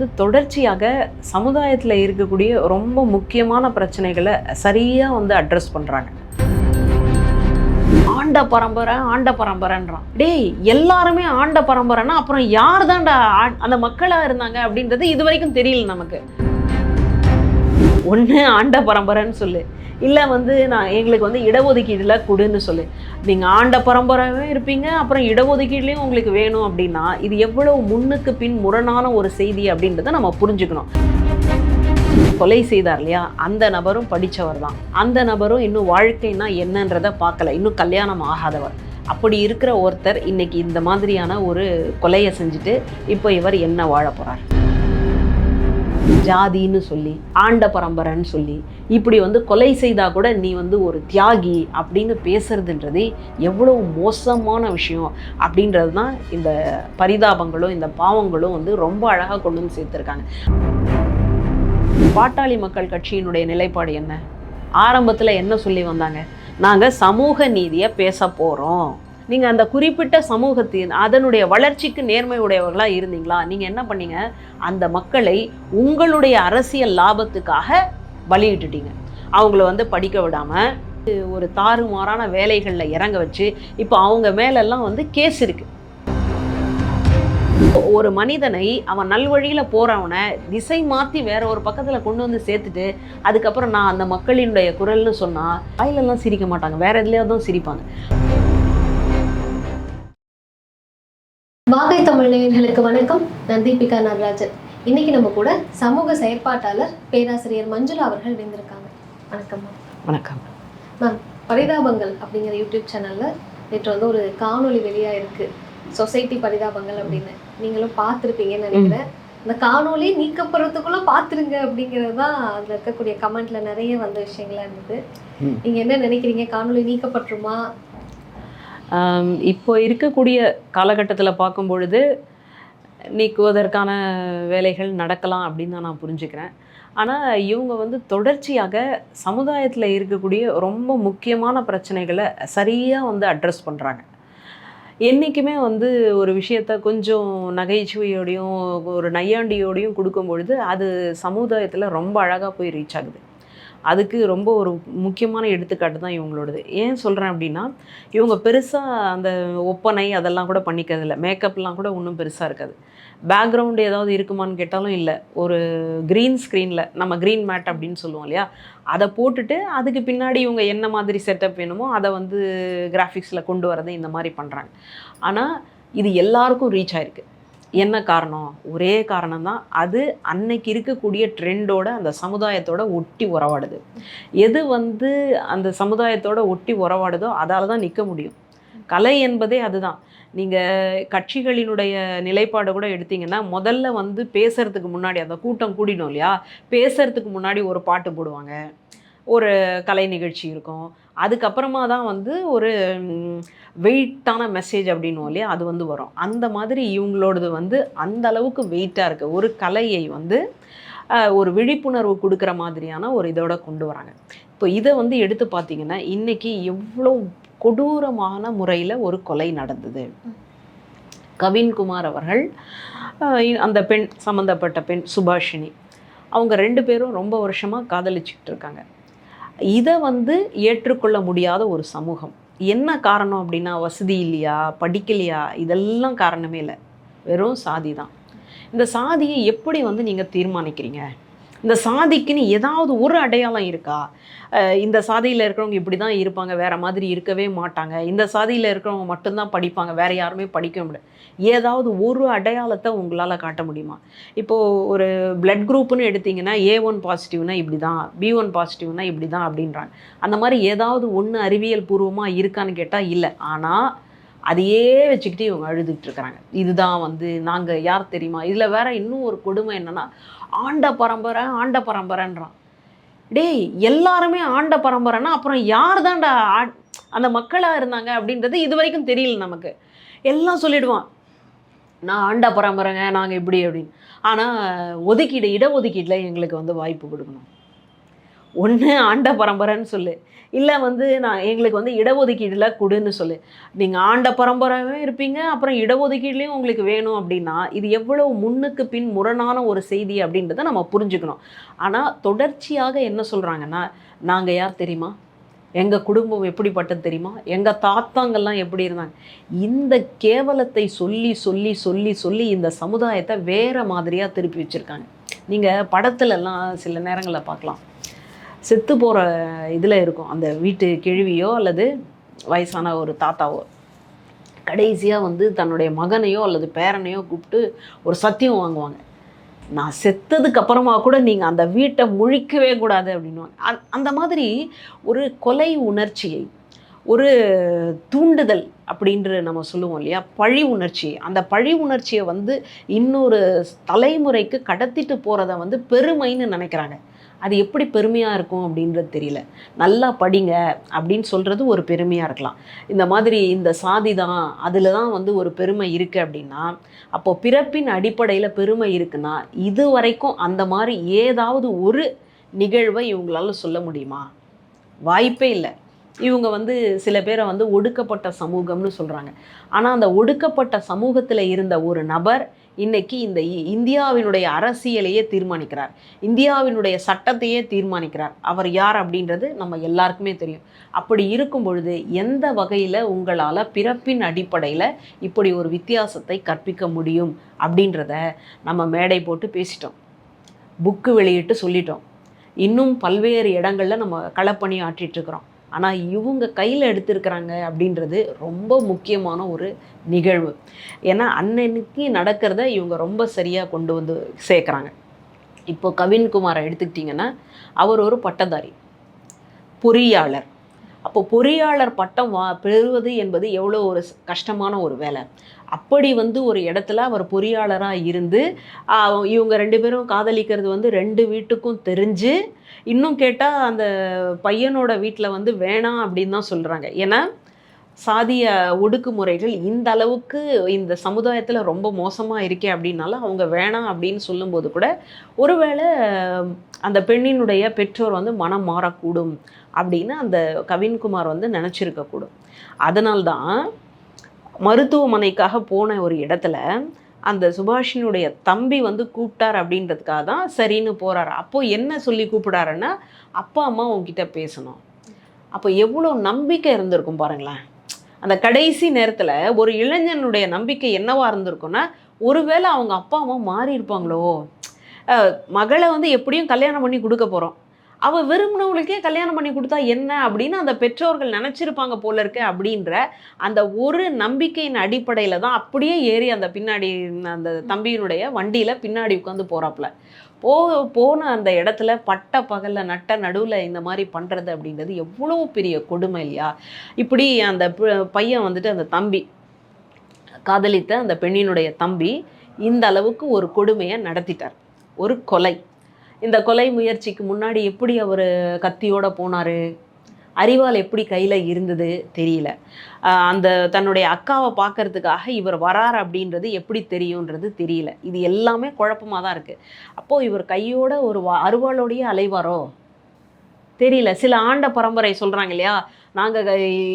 வந்து தொடர்ச்சியாக சமுதாயத்தில் இருக்கக்கூடிய ரொம்ப முக்கியமான பிரச்சனைகளை சரியாக வந்து அட்ரஸ் பண்ணுறாங்க ஆண்ட பரம்பரை ஆண்ட பரம்பரைன்றான். டேய் எல்லாருமே ஆண்ட பரம்பரைன்னா அப்புறம் யார் தான்டா அந்த மக்களாக இருந்தாங்க அப்படின்றது இது வரைக்கும் தெரியல நமக்கு. ஒன்று ஆண்ட பரம்பரைன்னு சொல்லு. இல்லை வந்து நான் எங்களுக்கு வந்து இடஒதுக்கீடில் கொடுன்னு சொல்லு. நீங்கள் ஆண்ட பரம்பரையும் இருப்பீங்க அப்புறம் இடஒதுக்கீடுலையும் உங்களுக்கு வேணும் அப்படின்னா இது எவ்வளவு முன்னுக்கு பின் முரணான ஒரு செய்தி அப்படின்றத நம்ம புரிஞ்சுக்கணும். கொலை செய்தார் இல்லையா? அந்த நபரும் படித்தவர் தான். அந்த நபரும் இன்னும் வாழ்க்கைனா என்னன்றதை பார்க்கல. இன்னும் கல்யாணம் ஆகாதவர். அப்படி இருக்கிற ஒருத்தர் இன்னைக்கு இந்த மாதிரியான ஒரு கொலையை செஞ்சுட்டு இப்போ இவர் என்ன வாழ போகிறார் ஜாதின்னு சொல்லி ஆண்ட பரம்பரைன்னு சொல்லி இப்படி வந்து கொலை செய்தால் கூட நீ வந்து ஒரு தியாகி அப்படின்னு பேசுறதுன்றது எவ்வளவு மோசமான விஷயம் அப்படின்றது தான் இந்த பரிதாபங்களும் இந்த பாவங்களும் வந்து ரொம்ப அழகாக கொண்டு வந்து சேர்த்துருக்காங்க. பாட்டாளி மக்கள் கட்சியினுடைய நிலைப்பாடு என்ன? ஆரம்பத்தில் என்ன சொல்லி வந்தாங்க? நாங்கள் சமூக நீதியை பேச போகிறோம் நீங்கள் அந்த குறிப்பிட்ட சமூகத்தின் அதனுடைய வளர்ச்சிக்கு நேர்மையுடையவர்களாக இருந்தீங்களா? நீங்கள் என்ன பண்ணீங்க? அந்த மக்களை உங்களுடைய அரசியல் லாபத்துக்காக பலியிட்டுட்டீங்க அவங்கள வந்து படிக்க விடாமல் ஒரு தாறுமாறான வேலைகளில் இறங்க வச்சு இப்போ அவங்க மேலெல்லாம் வந்து கேஸ் இருக்குது ஒரு மனிதனை அவன் நல்வழியில் போகிறவனை திசை மாற்றி வேற ஒரு பக்கத்தில் கொண்டு வந்து சேர்த்துட்டு அதுக்கப்புறம் நான் அந்த மக்களினுடைய குரல்னு சொன்னால் வாயிலெல்லாம் சிரிக்க மாட்டாங்க. வேற எதுலையாவது தான் சிரிப்பாங்க. வாகை தமிழ் நேயர்களுக்கு வணக்கம். நான் தீபிகா நடராஜன். இன்னைக்கு நம்ம கூட சமூக செயற்பாட்டாளர் பேராசிரியர் மஞ்சுளா அவர்கள் இணைந்திருக்காங்க. வணக்கம் மேம். வணக்கம். மேம் பரிதாபங்கள் அப்படிங்கிற யூடியூப் சேனல்ல நேற்று வந்து ஒரு காணொளி வெளியா இருக்கு சொசைட்டி பரிதாபங்கள் அப்படின்னு. நீங்களும் பார்த்துருப்பீங்கன்னு நினைக்கிறேன். இந்த காணொளி நீக்கப்படுறதுக்குள்ள பார்த்துருங்க அப்படிங்கிறது தான் அதில் இருக்கக்கூடிய கமெண்ட்ல நிறைய வந்த விஷயங்களா இருந்தது. நீங்க என்ன நினைக்கிறீங்க? காணொளி நீக்கப்பட்டுருமா? இப்போ இருக்கக்கூடிய காலகட்டத்தில் பார்க்கும் பொழுது நீக்குவதற்கான வேலைகள் நடக்கலாம் அப்படின்னு தான் நான் புரிஞ்சுக்கிறேன். ஆனால் இவங்க வந்து தொடர்ச்சியாக சமுதாயத்தில் இருக்கக்கூடிய ரொம்ப முக்கியமான பிரச்சனைகளை சரியாக வந்து அட்ரஸ் பண்ணுறாங்க என்றைக்குமே வந்து ஒரு விஷயத்த கொஞ்சம் நகைச்சுவையோடையும் ஒரு நையாண்டியோடையும் கொடுக்கும் பொழுது அது சமுதாயத்தில் ரொம்ப அழகாக போய் ரீச் ஆகுது. அதுக்கு ரொம்ப ஒரு முக்கியமான எடுத்துக்காட்டு தான் இவங்களோடது. ஏன் சொல்கிறேன் அப்படின்னா இவங்க பெருசாக அந்த ஒப்பனை அதெல்லாம் கூட பண்ணிக்கிறது இல்லை. மேக்கப்லாம் கூட ஒன்றும் பெருசாக இருக்காது. பேக்ரவுண்டு ஏதாவது இருக்குமான்னு கேட்டாலும் இல்லை. ஒரு க்ரீன் ஸ்க்ரீனில் நம்ம க்ரீன் மேட் அப்படின்னு சொல்லுவோம் இல்லையா? அதை போட்டுட்டு அதுக்கு பின்னாடி இவங்க என்ன மாதிரி செட்டப் வேணுமோ அதை வந்து கிராஃபிக்ஸில் கொண்டு வரதை இந்த மாதிரி பண்ணுறாங்க ஆனால் இது எல்லாருக்கும் ரீச் ஆயிருக்கு. என்ன காரணம்? ஒரே காரணம் தான் அது அன்னைக்கு இருக்கக்கூடிய ட்ரெண்டோட அந்த சமுதாயத்தோட ஒட்டி உறவாடுது. எது வந்து அந்த சமுதாயத்தோட ஒட்டி உறவாடுதோ அதால் தான் நிற்க முடியும். கலை என்பதே அதுதான். நீங்கள் கட்சிகளினுடைய நிலைப்பாடு கூட எடுத்தீங்கன்னா முதல்ல வந்து பேசுறதுக்கு முன்னாடி அந்த கூட்டம் கூடினோம் இல்லையா? பேசுறதுக்கு முன்னாடி ஒரு பாட்டு போடுவாங்க. ஒரு கலை நிகழ்ச்சி இருக்கும். அதுக்கப்புறமா தான் வந்து ஒரு வெயிட்டான மெசேஜ் அப்படின்னும் இல்லையா அது வந்து வரும். அந்த மாதிரி இவங்களோடது வந்து அந்த அளவுக்கு வெயிட்டாக இருக்குது ஒரு கலையை வந்து ஒரு விழிப்புணர்வு கொடுக்குற மாதிரியான ஒரு இதோட கொண்டு வராங்க. இப்போ இதை வந்து எடுத்து பார்த்தீங்கன்னா இன்றைக்கி எவ்வளோ கொடூரமான முறையில் ஒரு கொலை நடந்தது. கவின்குமார் அவர்கள் அந்த பெண் சம்மந்தப்பட்ட பெண் சுபாஷினி அவங்க ரெண்டு பேரும் ரொம்ப வருஷமாக காதலிச்சுக்கிட்டு இருக்காங்க. இதை வந்து ஏற்றுக்கொள்ள முடியாத ஒரு சமூகம். என்ன காரணம் அப்படின்னா வசதி இல்லையா படிக்கலையா இதெல்லாம் காரணமே இல்லை. வெறும் சாதி தான். இந்த சாதியை எப்படி வந்து நீங்கள் தீர்மானிக்கிறீங்க? இந்த சாதிக்குன்னு ஏதாவது ஒரு அடையாளம் இருக்கா? இந்த சாதியில் இருக்கிறவங்க இப்படி தான் இருப்பாங்க வேற மாதிரி இருக்கவே மாட்டாங்க. இந்த சாதியில் இருக்கிறவங்க மட்டும்தான் படிப்பாங்க வேற யாருமே படிக்க முடியாது. ஏதாவது ஒரு அடையாளத்தை உங்களால் காட்ட முடியுமா? இப்போது ஒரு பிளட் குரூப்னு எடுத்தீங்கன்னா ஏ ஒன் பாசிட்டிவ்னா இப்படி தான் பி ஒன் பாசிட்டிவ்னா இப்படி தான் அப்படின்றாங்க. அந்த மாதிரி ஏதாவது ஒன்று அறிவியல் பூர்வமாக இருக்கான்னு கேட்டால் இல்லை. ஆனால் அதையே வச்சுக்கிட்டு இவங்க அழுதுகிட்டு இருக்கிறாங்க. இதுதான் வந்து நாங்கள் யார் தெரியுமா? இதில் வேற இன்னும் ஒரு கொடுமை என்னன்னா ஆண்ட பரம்பரை ஆண்ட பரம்பரைன்றான். டேய் எல்லாருமே ஆண்ட பரம்பரைன்னா அப்புறம் யார் தான்டா ஆ- அந்த மக்களாக இருந்தாங்க அப்படின்றது இது வரைக்கும் தெரியல நமக்கு. எல்லாம் சொல்லிடுவான் நான் ஆண்ட பரம்பரைங்க நாங்கள் இப்படி அப்படின்னு. ஆனால் ஒதுக்கீடு இடஒதுக்கீட்டில் எங்களுக்கு வந்து வாய்ப்பு கொடுக்கணும். ஒன்று ஆண்ட பரம்பரைன்னு சொல்லு. இல்லை வந்து நான் எங்களுக்கு வந்து இடஒதுக்கீடில் கொடுன்னு சொல்லு. நீங்கள் ஆண்ட பரம்பரையும் இருப்பீங்க அப்புறம் இடஒதுக்கீடுலேயும் உங்களுக்கு வேணும் அப்படின்னா இது எவ்வளோ முன்னுக்கு பின் முரணான ஒரு செய்தி அப்படின்றத நம்ம புரிஞ்சுக்கணும். ஆனால் தொடர்ச்சியாக என்ன சொல்கிறாங்கன்னா நாங்கள் யார் தெரியுமா? எங்கள் குடும்பம் எப்படிப்பட்டது தெரியுமா? எங்கள் தாத்தாங்கள்லாம் எப்படி இருந்தாங்க? இந்த கேவலத்தை சொல்லி சொல்லி சொல்லி சொல்லி இந்த சமுதாயத்தை வேறு மாதிரியாக திருப்பி வச்சுருக்காங்க. நீங்கள் படத்துலலாம் சில நேரங்களில் பார்க்கலாம். செத்து போகிற இதில் இருக்கும். அந்த வீட்டு கிழவியோ அல்லது வயசான ஒரு தாத்தாவோ. கடைசியாக வந்து தன்னுடைய மகனையோ அல்லது பேரனையோ கூப்பிட்டு ஒரு சத்தியம் வாங்குவாங்க. நான் செத்ததுக்கு அப்புறமா கூட நீங்கள் அந்த வீட்டை முழிக்கவே கூடாது அப்படின்னுவாங்க. அந் அந்த மாதிரி ஒரு கொலை உணர்ச்சியை ஒரு தூண்டுதல் அப்படின்ற நம்ம சொல்லுவோம் இல்லையா? பழி உணர்ச்சி அந்த பழி உணர்ச்சியை வந்து இன்னொரு தலைமுறைக்கு கடத்திட்டு போகிறத வந்து பெருமைன்னு நினைக்கிறாங்க. அது எப்படி பெருமையாக இருக்கும் அப்படின்றது தெரியல. நல்லா படிங்க அப்படின்னு சொல்கிறது ஒரு பெருமையாக இருக்கலாம். இந்த மாதிரி இந்த சாதி தான் அதில் தான் வந்து ஒரு பெருமை இருக்குது அப்படின்னா அப்போ பிறப்பின் அடிப்படையில் பெருமை இருக்குன்னா இது வரைக்கும் அந்த மாதிரி ஏதாவது ஒரு நிகழ்வை இவங்களால சொல்ல முடியுமா? வாய்ப்பே இல்லை. இவங்க வந்து சில பேரை வந்து ஒடுக்கப்பட்ட சமூகம்னு சொல்கிறாங்க ஆனால் அந்த ஒடுக்கப்பட்ட சமூகத்தில் இருந்த ஒரு நபர் இன்னைக்கு இந்த இ- இந்தியாவினுடைய அரசியலையே தீர்மானிக்கிறார். இந்தியாவினுடைய சட்டத்தையே தீர்மானிக்கிறார். அவர் யார் அப்படின்றது நம்ம எல்லாருக்குமே தெரியும். அப்படி இருக்கும் பொழுது எந்த வகையில் உங்களால் பிறப்பின் அடிப்படையில் இப்படி ஒரு வித்தியாசத்தை கற்பிக்க முடியும் அப்படின்றத நம்ம மேடை போட்டு பேசிட்டோம். புக்கு வெளியிட்டு சொல்லிட்டோம். இன்னும் பல்வேறு இடங்களில் நம்ம களப்பணி ஆற்றிட்டு இருக்கிறோம். ஆனால் இவங்க கையில் எடுத்திருக்கிறாங்க அப்படின்றது ரொம்ப முக்கியமான ஒரு நிகழ்வு. ஏன்னா அன்னன்னைக்கு நடக்கிறத இவங்க ரொம்ப சரியாக கொண்டு வந்து சேர்க்குறாங்க. இப்போ கவின்குமாரை எடுத்துக்கிட்டிங்கன்னா அவர் ஒரு பட்டதாரி பொறியாளர். அப்போ பொறியாளர் பட்டம் வா பெறுவது என்பது எவ்வளோ ஒரு கஷ்டமான ஒரு வேலை. அப்படி வந்து ஒரு இடத்துல அவர் பொறியாளராக இருந்து இவங்க ரெண்டு பேரும் காதலிக்கிறது வந்து ரெண்டு வீட்டுக்கும் தெரிஞ்சு இன்னும் கேட்டால் அந்த பையனோட வீட்டில் வந்து வேணாம் அப்படின்னு தான் சொல்கிறாங்க ஏன்னா சாதிய ஒடுக்குமுறைகள் இந்த அளவுக்கு இந்த சமுதாயத்தில் ரொம்ப மோசமாக இருக்கே அப்படின்னால அவங்க வேணாம் அப்படின்னு சொல்லும்போது கூட ஒருவேளை அந்த பெண்ணினுடைய பெற்றோர் வந்து மனம் மாறக்கூடும். அப்படின்னு அந்த கவின்குமார் வந்து நினச்சிருக்கக்கூடும் அதனால்தான் மருத்துவமனைக்காக போன ஒரு இடத்துல அந்த சுபாஷினுடைய தம்பி வந்து கூப்பிட்டார் அப்படின்றதுக்காக தான் சரின்னு போகிறார் அப்போது என்ன சொல்லி கூப்பிடாருன்னா அப்பா அம்மா உங்ககிட்ட பேசணும். அப்போ எவ்வளோ நம்பிக்கை இருந்திருக்கும் பாருங்களேன். அந்த கடைசி நேரத்தில் ஒரு இளைஞனுடைய நம்பிக்கை என்னவாக இருந்திருக்கும்னா ஒருவேளை அவங்க அப்பா அம்மா மாறி இருப்பாங்களோ மகளை வந்து எப்படியும் கல்யாணம் பண்ணி கொடுக்க போகிறோம் அவள் விரும்பினவங்களுக்கே கல்யாணம் பண்ணி கொடுத்தா என்ன அப்படின்னு அந்த பெற்றோர்கள் நினச்சிருப்பாங்க போல இருக்கு அப்படின்ற அந்த ஒரு நம்பிக்கையின் அடிப்படையில் தான் அப்படியே ஏறி அந்த பின்னாடி அந்த தம்பியினுடைய வண்டியில் பின்னாடி உட்காந்து போகிறாப்புல போ போன அந்த இடத்துல பட்ட பகலில் நட்ட நடுவில் இந்த மாதிரி பண்ணுறது அப்படின்றது எவ்வளோ பெரிய கொடுமை இல்லையா? இப்படி அந்த பையன் வந்துட்டு அந்த தம்பி காதலித்த அந்த பெண்ணினுடைய தம்பி இந்த அளவுக்கு ஒரு கொடுமையை நடத்திட்டார். ஒரு கொலை. இந்த கொலை முயற்சிக்கு முன்னாடி எப்படி அவர் கத்தியோட போனார்? அறிவால் எப்படி கையில் இருந்தது தெரியல. அந்த தன்னுடைய அக்காவை பார்க்கறதுக்காக இவர் வரார் அப்படின்றது எப்படி தெரியுன்றது தெரியல. இது எல்லாமே குழப்பமாக தான் இருக்குது அப்போது இவர் கையோட ஒரு வா- அலைவாரோ? தெரியல. சில ஆண்ட பரம்பரை சொல்கிறாங்க இல்லையா? நாங்கள்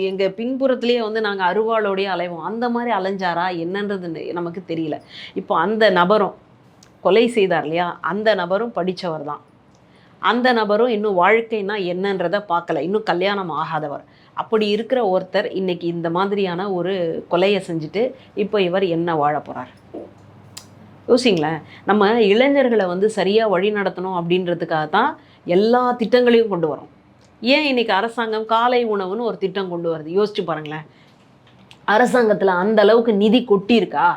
எங்கள் பின்புறத்துலேயே வந்து நாங்கள் அருவாளோடைய அலைவோம். அந்த மாதிரி அலைஞ்சாரா? என்னன்றது நமக்கு தெரியல. இப்போ அந்த நபரும் கொலை செய்தார் இல்லையா? அந்த நபரும் படித்தவர் தான் அந்த நபரும் இன்னும் வாழ்க்கைனா என்னன்றதை பார்க்கல. இன்னும் கல்யாணம் ஆகாதவர். அப்படி இருக்கிற ஒருத்தர் இன்னைக்கு இந்த மாதிரியான ஒரு கொலையை செஞ்சுட்டு இப்போ இவர் என்ன வாழ போகிறார் யோசிங்களேன். நம்ம இளைஞர்களை வந்து சரியாக வழி நடத்தணும் அப்படின்றதுக்காக தான் எல்லா திட்டங்களையும் கொண்டு வரோம். ஏன் இன்னைக்கு அரசாங்கம் காலை உணவுன்னு ஒரு திட்டம் கொண்டு வருது? யோசிச்சு பாருங்களேன். அரசாங்கத்தில் அந்த அளவுக்கு நிதி கொட்டியிருக்கா?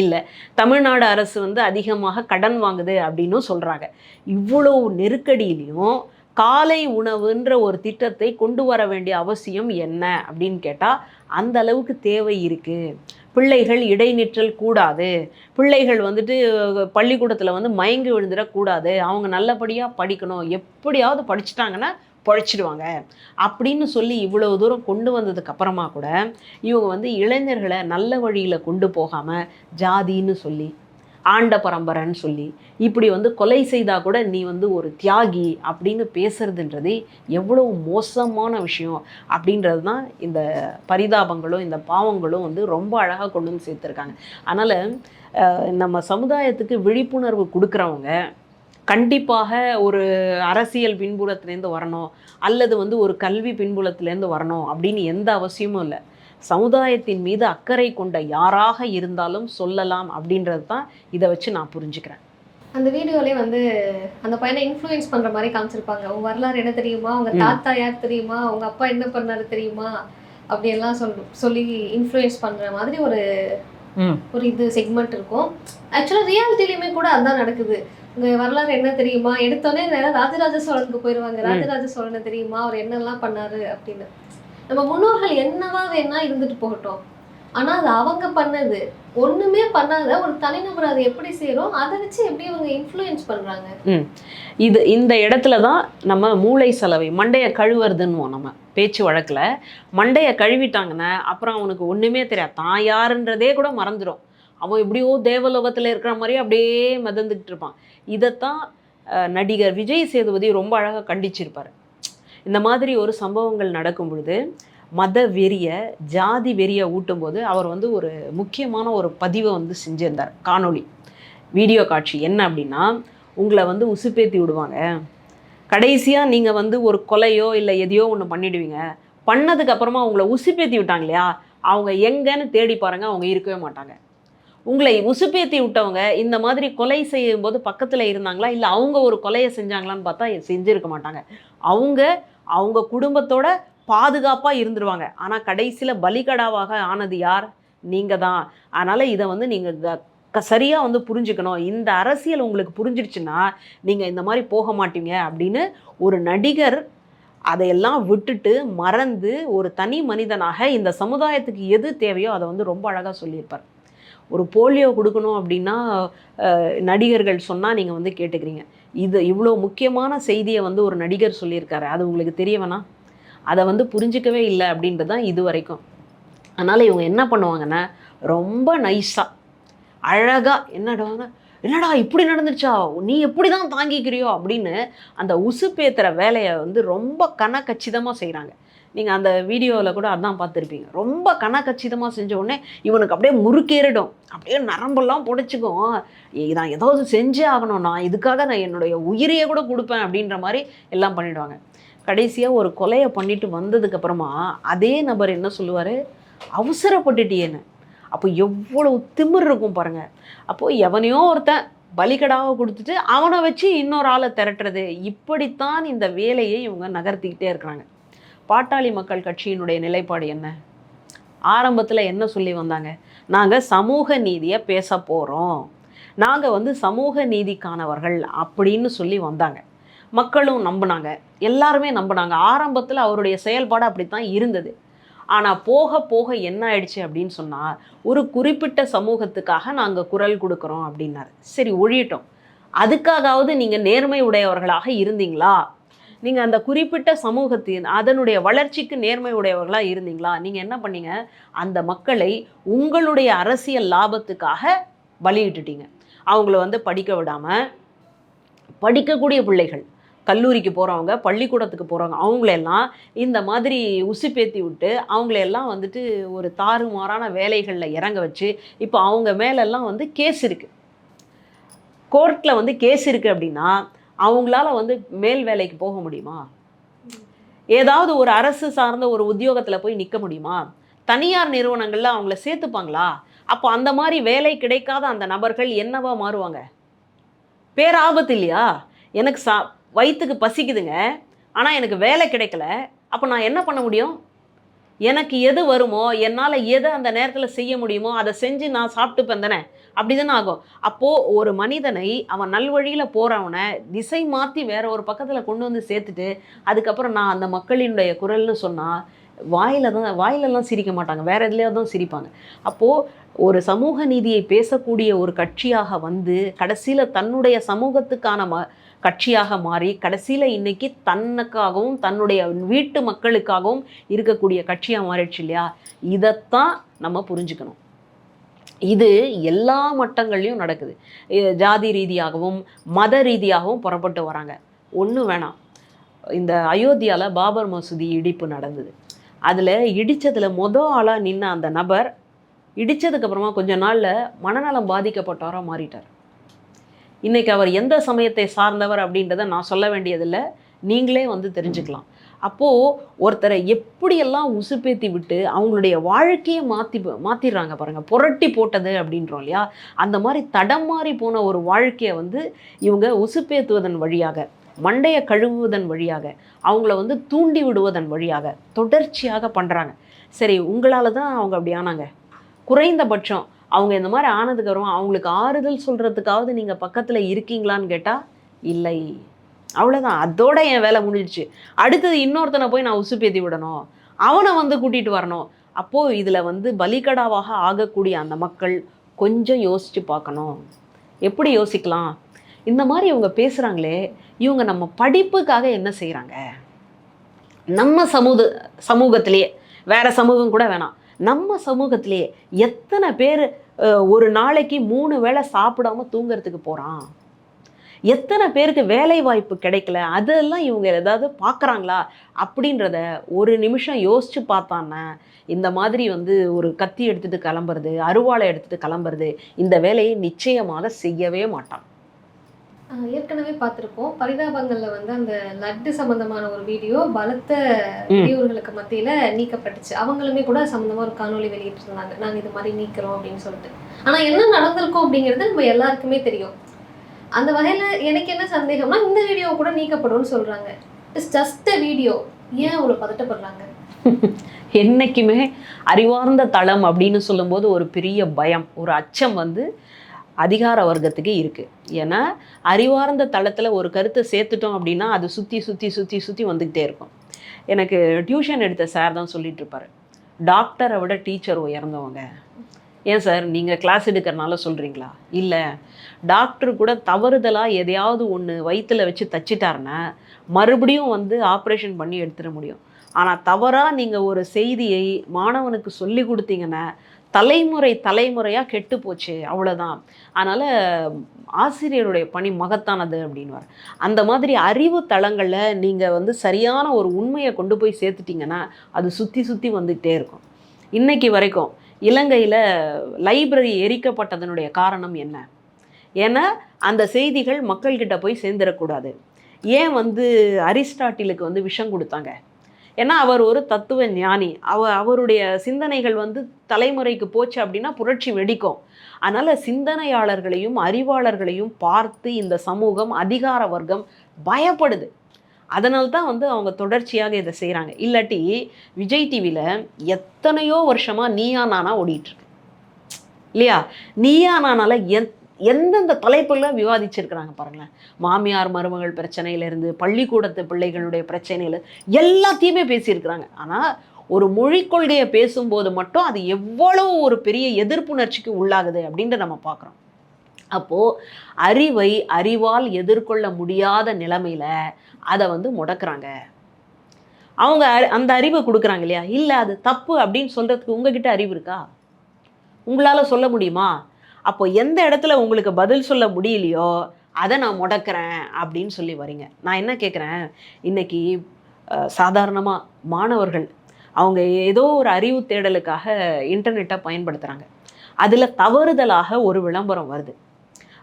இல்லை. தமிழ்நாடு அரசு வந்து அதிகமாக கடன் வாங்குது அப்படின்னும் சொல்கிறாங்க இவ்வளோ நெருக்கடியிலையும் காலை உணவுன்ற ஒரு திட்டத்தை கொண்டு வர வேண்டிய அவசியம் என்ன அப்படின்னு கேட்டால் அந்த அளவுக்கு தேவை இருக்குது பிள்ளைகள் இடைநிற்றல் கூடாது. பிள்ளைகள் வந்துட்டு பள்ளிக்கூடத்தில் வந்து மயங்கி விழுந்துடக்கூடாது. அவங்க நல்லபடியாக படிக்கணும். எப்படியாவது படிச்சிட்டாங்கன்னா பொழைச்சிடுவாங்க. அப்படின்னு சொல்லி இவ்வளோ தூரம் கொண்டு வந்ததுக்கு அப்புறமா கூட இவங்க வந்து இளைஞர்களை நல்ல வழியில் கொண்டு போகாமல் ஜாதின்னு சொல்லி ஆண்ட பரம்பரைன்னு சொல்லி இப்படி வந்து கொலை செய்தா கூட நீ வந்து ஒரு தியாகி அப்படின்னு பேசுறதுன்றது எவ்வளவு மோசமான விஷயம் அப்படின்றது தான் இந்த பரிதாபங்களும் இந்த பாவங்களும் வந்து ரொம்ப அழகாக கொண்டு வந்து சேர்த்துருக்காங்க. அதனால் நம்ம சமுதாயத்துக்கு விழிப்புணர்வு கொடுக்குறவங்க கண்டிப்பாக ஒரு அரசியல் பின்புலத்துலேருந்து வரணும் அல்லது வந்து ஒரு கல்வி பின்புலத்துலேருந்து வரணும் அப்படின்னு எந்த அவசியமும் இல்லை. சமுதாயத்தின் மீது அக்கறை கொண்ட யாராக இருந்தாலும் சொல்லலாம் அப்படின்றது தான் இதை வச்சு நான் புரிஞ்சுக்கிறேன். அந்த வீடியோலயே வந்து அந்த பையனை இன்ஃப்ளூயன்ஸ் பண்ற மாதிரி காமிச்சிருப்பாங்க. உங்க வரலாறு என்ன தெரியுமா? உங்க ம். தாத்தா யார் தெரியுமா? உங்க அப்பா என்ன பண்ணாரு தெரியுமா? அப்படியெல்லாம் சொல் சொல்லி இன்ஃப்ளூயன்ஸ் பண்ற மாதிரி ஒரு ஒரு இது செக்மெண்ட் இருக்கும். ஆக்சுவலாக ரியாலிட்டிலையுமே கூட அதான் நடக்குது. உங்க வரலாறு என்ன தெரியுமா? எடுத்தோடனே நேரா ராஜராஜ சோழனுக்கு போயிடுவாங்க ம். ராஜராஜ சோழனை தெரியுமா? அவர் என்னெல்லாம் பண்ணாரு அப்படின்னு. நம்ம முன்னோர்கள் என்னவா வேணா இருந்துட்டு போகட்டும். ஆனா அது அவங்க பண்ணது. ஒண்ணுமே பண்ணாத ஒரு தனிநபர் அதை எப்படி செய்யறோம்? அதை வச்சு எப்படி அவங்க இன்ஃப்ளூயன்ஸ் பண்றாங்க? இது இந்த இடத்துல தான் நம்ம மூளை சலவை மண்டையை கழுவுறதுன்னுவோம் நம்ம பேச்சு வழக்கில். மண்டையை கழுவிட்டாங்கன்னா அப்புறம் அவனுக்கு ஒன்றுமே தெரியாது. தான் யாருன்றதே கூட மறந்துடும் அவன் எப்படியோ தேவலோகத்தில் இருக்கிற மாதிரி அப்படியே மிதந்துக்கிட்டு இருப்பான். இதைத்தான் நடிகர் விஜய் சேதுபதி ரொம்ப அழகாக கண்டிச்சிருப்பார். இந்த மாதிரி ஒரு சம்பவங்கள் நடக்கும் பொழுது மத வெறியை ஜாதி வெறியை ஊட்டும்போது அவர் வந்து ஒரு முக்கியமான ஒரு பதிவை வந்து செஞ்சிருந்தார் காணொளி. வீடியோ காட்சி என்ன அப்படின்னா உங்களை வந்து உசுப்பேத்தி விடுவாங்க. கடைசியாக நீங்கள் வந்து ஒரு கொலையோ இல்லை எதையோ ஒன்று பண்ணிடுவீங்க. பண்ணதுக்கப்புறமா உங்களை உசுப்பேத்தி விட்டாங்க இல்லையா? அவங்க எங்கன்னு தேடி பாருங்கள் அவங்க இருக்கவே மாட்டாங்க. உங்களை உசுப்பேத்தி விட்டவங்க இந்த மாதிரி கொலை செய்யும்போது பக்கத்தில் இருந்தாங்களா? இல்லை அவங்க ஒரு கொலையை செஞ்சாங்களான்னு பார்த்தா செஞ்சிருக்க மாட்டாங்க. அவங்க அவங்க குடும்பத்தோட பாதுகாப்பாக இருந்துருவாங்க. ஆனால் கடைசியில் பலிகடாவாக ஆனது யார்? நீங்கள் தான். அதனால் இதை வந்து நீங்கள் சரியாக வந்து புரிஞ்சுக்கணும். இந்த அரசியல் உங்களுக்கு புரிஞ்சிடுச்சுன்னா நீங்கள் இந்த மாதிரி போக மாட்டீங்க அப்படின்னு ஒரு நடிகர் அதையெல்லாம் விட்டுட்டு மறந்து ஒரு தனி மனிதனாக இந்த சமுதாயத்துக்கு எது தேவையோ அதை வந்து ரொம்ப அழகாக சொல்லியிருப்பார். ஒரு போலியோ கொடுக்கணும் அப்படின்னா நடிகர்கள் சொன்னால் நீங்கள் வந்து கேட்டுக்கிறீங்க. இது இவ்வளோ முக்கியமான செய்தியை வந்து ஒரு நடிகர் சொல்லியிருக்காரு. அது உங்களுக்கு தெரிய வேணாம் அதை வந்து புரிஞ்சிக்கவே இல்லை அப்படின்றது தான் இது வரைக்கும். அதனால் இவங்க என்ன பண்ணுவாங்கன்னா ரொம்ப நைஸாக அழகாக என்னடுவாங்க என்னடா இப்படி நடந்துச்சா? நீ எப்படி தான் தாங்கிக்கிறியோ? அப்படின்னு அந்த உசுப்பேத்துற வேலையை வந்து ரொம்ப கனக்கச்சிதமாக செய்கிறாங்க நீங்கள் அந்த வீடியோவில் கூட அதான் பார்த்துருப்பீங்க. ரொம்ப கனக்கச்சிதமாக செஞ்ச உடனே இவனுக்கு அப்படியே முறுக்கேறிடும். அப்படியே நரம்பெல்லாம் புடைச்சிக்கும். நான் ஏதாவது செஞ்சே ஆகணும். நான் இதுக்காக நான் என்னுடைய உயிரையே கூட கொடுப்பேன். அப்படின்ற மாதிரி எல்லாம் பண்ணிவிடுவாங்க கடைசியாக ஒரு கொலையை பண்ணிட்டு வந்ததுக்கப்புறமா அதே நபர் என்ன சொல்லுவார்? அவசரப்பட்டுட்டியேன்னு. அப்போ எவ்வளவு திமிர் இருக்கும் பாருங்க. அப்போது எவனையோ ஒருத்தன் பலிகடாவை கொடுத்துட்டு அவனை வச்சு இன்னொரு ஆளை திரட்டுறது. இப்படித்தான் இந்த வேலையை இவங்க நகர்த்திக்கிட்டே இருக்கிறாங்க. பாட்டாளி மக்கள் கட்சியினுடைய நிலைப்பாடு என்ன? ஆரம்பத்தில் என்ன சொல்லி வந்தாங்க? நாங்கள் சமூக நீதியை பேச போகிறோம் நாங்கள் வந்து சமூக நீதிக்கானவர்கள் அப்படின்னு சொல்லி வந்தாங்க. மக்களும் நம்பினாங்க. எல்லாருமே நம்பினாங்க. ஆரம்பத்தில் அவருடைய செயல்பாடு அப்படித்தான் இருந்தது. ஆனால் போக போக என்ன ஆயிடுச்சு அப்படின்னு சொன்னால் ஒரு குறிப்பிட்ட சமூகத்துக்காக நாங்கள் குரல் கொடுக்குறோம் அப்படின்னாரு. சரி ஒழியட்டும். அதுக்காகவது நீங்கள் நேர்மை உடையவர்களாக இருந்தீங்களா? நீங்கள் அந்த குறிப்பிட்ட சமூகத்தின் அதனுடைய வளர்ச்சிக்கு நேர்மை உடையவர்களாக இருந்தீங்களா? நீங்கள் என்ன பண்ணீங்க? அந்த மக்களை உங்களுடைய அரசியல் லாபத்துக்காக பலியிட்டுட்டீங்க அவங்கள வந்து படிக்க விடாமல் படிக்கக்கூடிய பிள்ளைகள் கல்லூரிக்கு போகிறவங்க பள்ளிக்கூடத்துக்கு போகிறவங்க அவங்களெல்லாம் இந்த மாதிரி உசுப்பேத்தி விட்டு அவங்களெல்லாம் வந்துட்டு ஒரு தாறுமாறான வேலைகளில் இறங்க வச்சு இப்போ அவங்க மேலெல்லாம் வந்து கேஸ் இருக்குது கோர்ட்டில் வந்து கேஸ் இருக்குது அப்படின்னா அவங்களால வந்து மேல் வேலைக்கு போக முடியுமா? ஏதாவது ஒரு அரசு சார்ந்த ஒரு உத்தியோகத்தில் போய் நிற்க முடியுமா? தனியார் நிறுவனங்களில் அவங்கள சேர்த்துப்பாங்களா? அப்போ அந்த மாதிரி வேலை கிடைக்காத அந்த நபர்கள் என்னவா மாறுவாங்க? பேராபத்து இல்லையா? எனக்கு சா வயிற்றுக்கு பசிக்குதுங்க. ஆனால் எனக்கு வேலை கிடைக்கல. அப்போ நான் என்ன பண்ண முடியும்? எனக்கு எது வருமோ என்னால் எதை அந்த நேரத்தில் செய்ய முடியுமோ அதை செஞ்சு நான் சாப்பிட்டுப்பேன் தானே. அப்படி தானே ஆகும். அப்போது ஒரு மனிதனை அவன் நல்வழியில் போகிறவனை திசை மாற்றி வேற ஒரு பக்கத்தில் கொண்டு வந்து சேர்த்துட்டு அதுக்கப்புறம் நான் அந்த மக்களினுடைய குரல்னு சொன்னால் வாயில் தான் வாயிலெல்லாம் சிரிக்க மாட்டாங்க. வேறு எதுலையாவது தான் சிரிப்பாங்க. அப்போது ஒரு சமூக நீதியை பேசக்கூடிய ஒரு கட்சியாக வந்து கடைசியில் தன்னுடைய சமூகத்துக்கான ம கட்சியாக மாறி கடைசியில் இன்னைக்கு தன்னுக்காகவும் தன்னுடைய வீட்டு மக்களுக்காகவும் இருக்கக்கூடிய கட்சியாக மாறிடுச்சு இல்லையா? இதைத்தான் நம்ம புரிஞ்சுக்கணும். இது எல்லா மட்டங்கள்லையும் நடக்குது. ஜாதி ரீதியாகவும் மத ரீதியாகவும் புறப்பட்டு வராங்க. ஒன்றும் வேணாம். இந்த அயோத்தியாவில் பாபர் மசூதி இடிப்பு நடந்தது. அதில் இடித்ததில் மொதல் ஆளாக நின்ன அந்த நபர் இடித்ததுக்கப்புறமா கொஞ்ச நாளில் மனநலம் பாதிக்கப்பட்டவராக மாறிட்டார். இன்றைக்கி அவர் எந்த சமயத்தை சார்ந்தவர் அப்படின்றத நான் சொல்ல வேண்டியதில்லை. நீங்களே வந்து தெரிஞ்சுக்கலாம். அப்போது ஒருத்தரை எப்படியெல்லாம் உசுப்பேத்தி விட்டு அவங்களுடைய வாழ்க்கையை மாற்றி மாற்றிடுறாங்க பாருங்கள் புரட்டி போட்டது அப்படின்றோம் இல்லையா? அந்த மாதிரி தடம் மாறி போன ஒரு வாழ்க்கையை வந்து இவங்க உசுப்பேத்துவதன் வழியாக மண்டையை கழுவுவதன் வழியாக அவங்கள வந்து தூண்டி விடுவதன் வழியாக தொடர்ச்சியாக பண்ணுறாங்க சரி உங்களால் தான் அவங்க அப்படி ஆனாங்க. குறைந்தபட்சம் அவங்க இந்த மாதிரி ஆனதுக்கப்புறம் அவங்களுக்கு ஆறுதல் சொல்கிறதுக்காவது நீங்கள் பக்கத்தில் இருக்கீங்களான்னு கேட்டால் இல்லை. அவ்வளோதான் அதோட என் வேலை முடிஞ்சிடுச்சு அடுத்தது இன்னொருத்தனை போய் நான் உசுப்பேத்தி விடணும். அவனை வந்து கூட்டிகிட்டு வரணும். அப்போது இதில் வந்து பலிகடாவாக ஆகக்கூடிய அந்த மக்கள் கொஞ்சம் யோசித்து பார்க்கணும். எப்படி யோசிக்கலாம்? இந்த மாதிரி இவங்க பேசுகிறாங்களே இவங்க நம்ம படிப்புக்காக என்ன செய்கிறாங்க நம்ம சமூக சமூகத்திலேயே வேற சமூகம் கூட வேணாம். நம்ம சமூகத்திலேயே எத்தனை பேர் ஒரு நாளைக்கு மூணு வேளை சாப்பிடாம தூங்குறதுக்கு போகிறான் எத்தனை பேருக்கு வேலை வாய்ப்பு கிடைக்கல? அதெல்லாம் இவங்க ஏதாவது பார்க்குறாங்களா அப்படின்றத ஒரு நிமிஷம் யோசிச்சு பார்த்தான்னா இந்த மாதிரி வந்து ஒரு கத்தி எடுத்துட்டு கிளம்புறது அருவாளை எடுத்துட்டு கிளம்புறது இந்த வேலையை நிச்சயமாக செய்யவே மாட்டான். ஏற்கனவே பார்த்திருப்போம். பரிதாபங்கள்ல வந்து அந்த லட்டு சம்பந்தமான ஒரு வீடியோ பலத்த இடையூறுகளுக்கு மத்தியில நீக்கப்பட்டுச்சு. அவங்களுமே கூட அது சம்பந்தமா ஒரு காணொளி வெளியிட்டு இருந்தாங்க நாங்க இது மாதிரி நீக்கிறோம் அப்படின்னு சொல்லிட்டு. ஆனா என்ன நடந்திருக்கும் அப்படிங்கிறது நம்ம எல்லாருக்குமே தெரியும். அந்த வகையில எனக்கு என்ன சந்தேகம்னா இந்த வீடியோ கூட நீக்கப்படும்னு சொல்றாங்க. இட்ஸ் ஜஸ்ட் அ வீடியோ ஏன் அவ்வளவு பதட்டப்படுறாங்க? என்னைக்குமே அறிவார்ந்த தளம் அப்படின்னு சொல்லும்போது ஒரு பெரிய பயம் ஒரு அச்சம் வந்து அதிகார வர்க்கத்துக்கு இருக்குது ஏன்னா அறிவார்ந்த தளத்தில் ஒரு கருத்தை சேர்த்துட்டோம் அப்படின்னா அது சுற்றி சுற்றி சுற்றி சுற்றி வந்துக்கிட்டே இருக்கும். எனக்கு டியூஷன் எடுத்த சார் தான் சொல்லிட்டு இருப்பாரு. டாக்டரை விட டீச்சர் உயர்ந்தவங்க. ஏன் சார் நீங்கள் கிளாஸ் எடுக்கிறனால சொல்கிறீங்களா இல்லை டாக்டர் கூட தவறுதலாக எதையாவது ஒன்று வயிற்றில் வச்சு தச்சிட்டாருன்னா மறுபடியும் வந்து ஆப்ரேஷன் பண்ணி எடுத்துட முடியும். ஆனால் தவறாக நீங்கள் ஒரு செய்தியை மாணவனுக்கு சொல்லி கொடுத்தீங்கன்னா தலைமுறை தலைமுறையாக கெட்டு போச்சு அவ்வளோதான் அதனால் ஆசிரியருடைய பணி மகத்தானது அப்படின்வார் அந்த மாதிரி அறிவு தளங்களில் நீங்கள் வந்து சரியான ஒரு உண்மையை கொண்டு போய் சேர்த்துட்டிங்கன்னா அது சுற்றி சுற்றி வந்துகிட்டே இருக்கும். இன்றைக்கி வரைக்கும் இலங்கையில் லைப்ரரி எரிக்கப்பட்டதனுடைய காரணம் என்ன? ஏன்னா அந்த செய்திகள் மக்கள்கிட்ட போய் சேர்ந்துடக்கூடாது. ஏன் வந்து அரிஸ்டாட்டிலுக்கு வந்து விஷம் கொடுத்தாங்க? ஏன்னா அவர் ஒரு தத்துவ ஞானி. அவ அவருடைய சிந்தனைகள் வந்து தலைமுறைக்கு போச்சு அப்படின்னா புரட்சி வெடிக்கும். அதனால் சிந்தனையாளர்களையும் அறிவாளர்களையும் பார்த்து இந்த சமூகம் அதிகார வர்க்கம் பயப்படுது. அதனால்தான் வந்து அவங்க தொடர்ச்சியாக இதை செய்கிறாங்க இல்லாட்டி விஜய் டிவியில் எத்தனையோ வருஷமாக நீயா நானா ஓடிட்டுருக்கு இல்லையா? நீயா நானால எத் எந்தெந்த தலைப்புகளில் விவாதிச்சிருக்கிறாங்க பாருங்களேன். மாமியார் மருமகள் பிரச்சனையிலேருந்து பள்ளிக்கூடத்து பிள்ளைகளுடைய பிரச்சனையில எல்லாத்தையுமே பேசியிருக்கிறாங்க. ஆனால் ஒரு மொழிக் கொள்கையை பேசும்போது மட்டும் அது எவ்வளவு ஒரு பெரிய எதிர்ப்புணர்ச்சிக்கு உள்ளாகுது அப்படின்ட்டு நம்ம பார்க்குறோம். அப்போது அறிவை அறிவால் எதிர்கொள்ள முடியாத நிலைமையில அதை வந்து முடக்கிறாங்க. அவங்க அறி- அந்த அறிவை கொடுக்குறாங்க இல்லையா? இல்லை அது தப்பு அப்படின்னு சொல்கிறதுக்கு உங்ககிட்ட அறிவு இருக்கா? உங்களால் சொல்ல முடியுமா? அப்போ எந்த இடத்துல உங்களுக்கு பதில் சொல்ல முடியலையோ அதை நான் முடக்கிறேன் அப்படின்னு சொல்லி வரீங்க. நான் என்ன கேட்குறேன் இன்னைக்கு சாதாரணமாக மாணவர்கள் அவங்க ஏதோ ஒரு அறிவு தேடலுக்காக இன்டர்நெட்டை பயன்படுத்துகிறாங்க அதில் தவறுதலாக ஒரு விளம்பரம் வருது.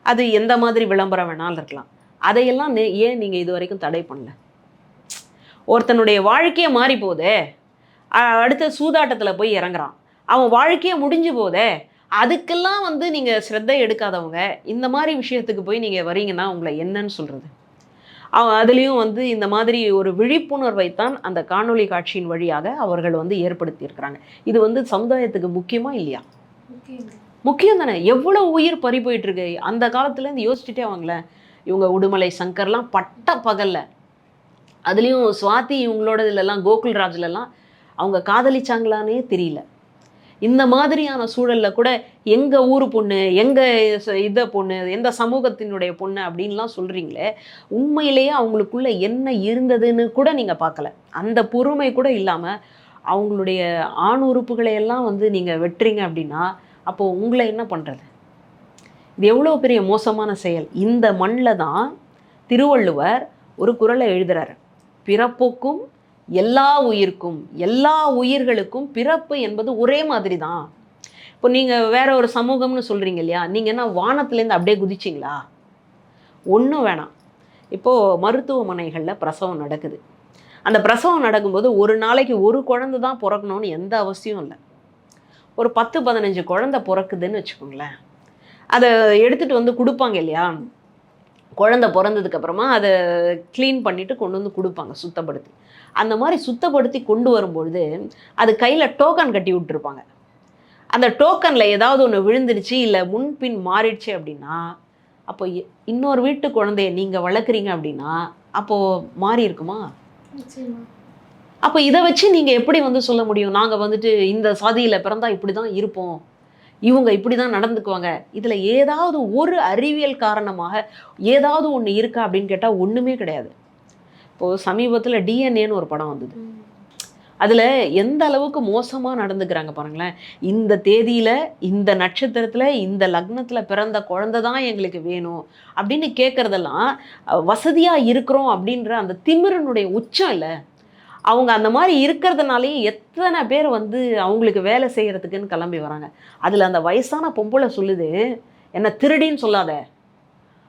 அது எந்த மாதிரி விளம்பரம் வேணாலும் இருக்கலாம். அதையெல்லாம் ஏன் நீங்கள் இது வரைக்கும் தடை பண்ணல? ஒருத்தனுடைய வாழ்க்கையே மாறி போதே அடுத்த சூதாட்டத்தில் போய் இறங்குறான். அவன் வாழ்க்கையே முடிஞ்சு போதே. அதுக்கெல்லாம் வந்து நீங்கள் ஸ்ரத்தை எடுக்காதவங்க இந்த மாதிரி விஷயத்துக்கு போய் நீங்கள் வரீங்கன்னா உங்களை என்னன்னு சொல்கிறது அதுலேயும் வந்து இந்த மாதிரி ஒரு விழிப்புணர்வை தான் அந்த காணொளி காட்சியின் வழியாக அவர்கள் வந்து ஏற்படுத்தியிருக்கிறாங்க இது வந்து சமுதாயத்துக்கு முக்கியமா இல்லையா? முக்கியம் தானே. எவ்வளோ உயிர் பறி போயிட்டுருக்கு அந்த காலத்துலேருந்து யோசிச்சுட்டே வாங்களேன். இவங்க உடுமலை சங்கர்லாம் பட்ட பகல்ல. அதுலேயும் சுவாதி இவங்களோட இதுலலாம் கோகுல்ராஜ்லலாம் அவங்க காதலிச்சாங்களானே தெரியல. இந்த மாதிரியான சூழலில் கூட எங்கள் ஊர் பொண்ணு எங்கள் இதை பொண்ணு எந்த சமூகத்தினுடைய பொண்ணு அப்படின்லாம் சொல்கிறீங்களே உண்மையிலேயே அவங்களுக்குள்ள என்ன இருந்ததுன்னு கூட நீங்கள் பார்க்கல. அந்த பொறுமை கூட இல்லாமல் அவங்களுடைய ஆண் உறுப்புகளை எல்லாம் வந்து நீங்கள் வெட்டுறீங்க அப்படின்னா அப்போது உங்களை என்ன பண்ணுறது இது எவ்வளோ பெரிய மோசமான செயல். இந்த மண்ணில் தான் திருவள்ளுவர் ஒரு குரலை எழுதுகிறார் பிறப்புக்கும் எல்லா உயிருக்கும் எல்லா உயிர்களுக்கும் பிறப்பு என்பது ஒரே மாதிரி தான் இப்போ நீங்கள் வேற ஒரு சமூகம்னு சொல்கிறீங்க இல்லையா? நீங்கள் என்ன வானத்துலேருந்து அப்படியே குதிச்சிங்களா? ஒன்றும் வேணாம். இப்போது மருத்துவமனைகளில் பிரசவம் நடக்குது. அந்த பிரசவம் நடக்கும்போது ஒரு நாளைக்கு ஒரு குழந்தை தான் பிறக்கணும்னு எந்த அவசியம் இல்லை. ஒரு பத்து பதினஞ்சு குழந்தை பிறக்குதுன்னு வச்சுக்கோங்களேன். அதை எடுத்துகிட்டு வந்து கொடுப்பாங்க இல்லையா? குழந்தை பிறந்ததுக்கு அப்புறமா அதை க்ளீன் பண்ணிட்டு கொண்டு வந்து கொடுப்பாங்க சுத்தப்படுத்தி. அந்த மாதிரி சுத்தப்படுத்தி கொண்டு வரும்பொழுது அது கையில் டோக்கன் கட்டி விட்டுருப்பாங்க. அந்த டோக்கனில் ஏதாவது ஒன்று விழுந்துருச்சு இல்லை முன்பின் மாறிடுச்சு அப்படின்னா அப்போ இன்னொரு வீட்டு குழந்தைய நீங்கள் வளர்க்குறீங்க அப்படின்னா அப்போது மாறி இருக்குமா? அப்போ இதை வச்சு நீங்கள் எப்படி வந்து சொல்ல முடியும்? நாங்கள் வந்துட்டு இந்த சாதியில் பிறந்தா இப்படி தான் இருப்போம். இவங்க இப்படி தான் நடந்துக்குவாங்க. இதில் ஏதாவது ஒரு அறிவியல் காரணமாக ஏதாவது ஒன்று இருக்கா அப்படின்னு கேட்டால் ஒன்றுமே கிடையாது. இப்போது சமீபத்தில் டிஎன்ஏன்னு ஒரு படம் வந்தது. அதில் எந்த அளவுக்கு மோசமாக நடந்துக்கிறாங்க பாருங்களேன். இந்த தேதியில் இந்த நட்சத்திரத்தில் இந்த லக்னத்தில் பிறந்த குழந்தை தான் எங்களுக்கு வேணும் அப்படின்னு கேட்குறதெல்லாம் வசதியாக இருக்கிறோம் அப்படின்ற அந்த திமிரனுடைய உச்சம் இல்லை. அவங்க அந்த மாதிரி இருக்கிறதுனாலேயே எத்தனை பேர் வந்து அவங்களுக்கு வேலை செய்கிறதுக்குன்னு கிளம்பி வராங்க. அதில் அந்த வயசான பொம்பளை சொல்லுது என்னை திருடின்னு சொல்லாத.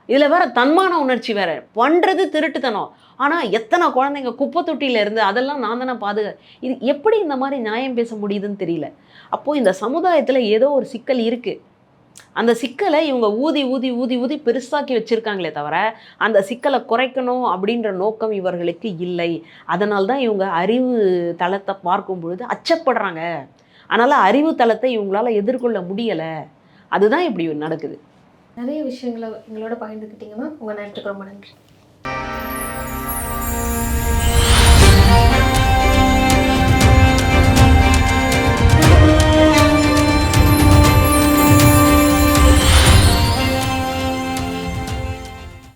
இதில் வேற தன்மான உணர்ச்சி வேற. பண்ணுறது திருட்டுத்தனம். ஆனால் எத்தனை குழந்தைங்க குப்பை தொட்டியில இருந்து அதெல்லாம் நான் தானே பாதுகா இது எப்படி இந்த மாதிரி நியாயம் பேச முடியுதுன்னு தெரியல. அப்போது இந்த சமுதாயத்தில் ஏதோ ஒரு சிக்கல் இருக்குது அந்த சிக்கலை இவங்க ஊதி ஊதி ஊதி ஊதி பெருசாக்கி வச்சிருக்காங்களே தவிர அந்த சிக்கலை குறைக்கணும் அப்படின்ற நோக்கம் இவர்களுக்கு இல்லை. அதனால்தான் இவங்க அறிவு தளத்தை பார்க்கும் பொழுது அச்சப்படுறாங்க. அதனால் அறிவு தளத்தை இவங்களால எதிர்கொள்ள முடியலை. அதுதான் இப்படி நடக்குது. நிறைய விஷயங்களை எங்களோட பகிர்ந்துக்கிட்டீங்க உங்கள் உங்க நேரத்துக்கு ரொம்ப நன்றி.